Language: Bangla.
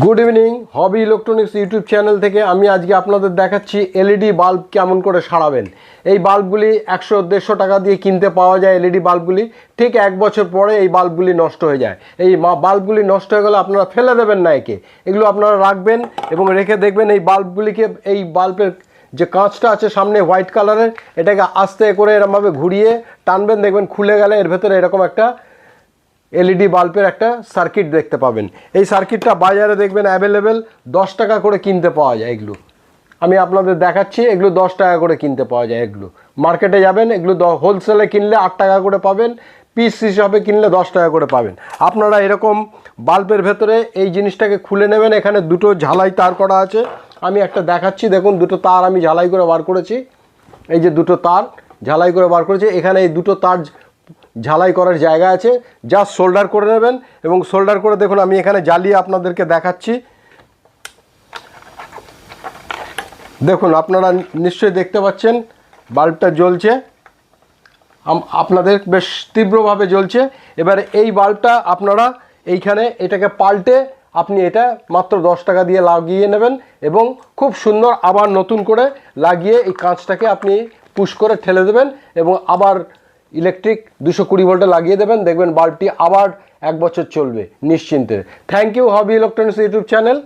Good evening hobby electronics YouTube channel থেকে আমি আজকে আপনাদের দেখাচ্ছি এলইডি বাল্ব কেমন করে সারাবেন। এই বাল্বগুলি একশো দেড়শো টাকা দিয়ে কিনতে পাওয়া যায় এলইডি বাল্বগুলি ঠিক এক বছর পরে এই বাল্বগুলি নষ্ট হয়ে যায়। এই বাল্বগুলি নষ্ট হয়ে গেলে আপনারা ফেলে দেবেন না একে এগুলো আপনারা রাখবেন এবং রেখে দেখবেন এই বাল্বগুলিকে এই বাল্বের যে কাঁচটা আছে সামনে হোয়াইট কালারের এটাকে আস্তে করে এরমভাবে ঘুরিয়ে টানবেন, দেখবেন খুলে গেলে এর ভেতরে এরকম একটা এলইডি বাল্বের একটা সার্কিট দেখতে পাবেন। এই সার্কিটটা বাজারে দেখবেন অ্যাভেলেবেল দশ টাকা করে কিনতে পাওয়া যায় এগুলো। আমি আপনাদের দেখাচ্ছি, এগুলো দশ টাকা করে কিনতে পাওয়া যায় এগুলো। মার্কেটে যাবেন, এগুলো হোলসেলে কিনলে আট টাকা করে পাবেন পিস হিসাবে কিনলে দশ টাকা করে পাবেন। আপনারা এরকম বাল্বের ভেতরে এই জিনিসটাকে খুলে নেবেন, এখানে দুটো ঝালাই তার করা আছে। আমি একটা দেখাচ্ছি, দেখুন, দুটো তার আমি ঝালাই করে বার করেছি। এই যে দুটো তার, ঝালাই করে বার করেছি। এখানে এই দুটো তার ঝালাই করার জায়গা আছে। জাস্ট শোল্ডার করে নেবেন এবং শোল্ডার করে দেখুন, আমি এখানে জ্বালিয়ে আপনাদেরকে দেখাচ্ছি। দেখুন, আপনারা নিশ্চয়ই দেখতে পাচ্ছেন, বাল্বটা জ্বলছে। আপনাদের বেশ তীব্রভাবে জ্বলছে। এবারে এই বাল্বটা আপনারা এইখানে এটাকে পাল্টে আপনি এটা মাত্র দশ টাকা দিয়ে লাগিয়ে নেবেন এবং খুব সুন্দর আবার নতুন করে লাগিয়ে এই কাঁচটাকে আপনি পুশ করে ঠেলে দেবেন এবং আবার ইলেকট্রিক দুশো কুড়ি ভোল্টে লাগিয়ে দেবেন, দেখবেন বাল্বটি আবার এক বছর চলবে নিশ্চিন্তে। Thank you hobby electronics YouTube channel.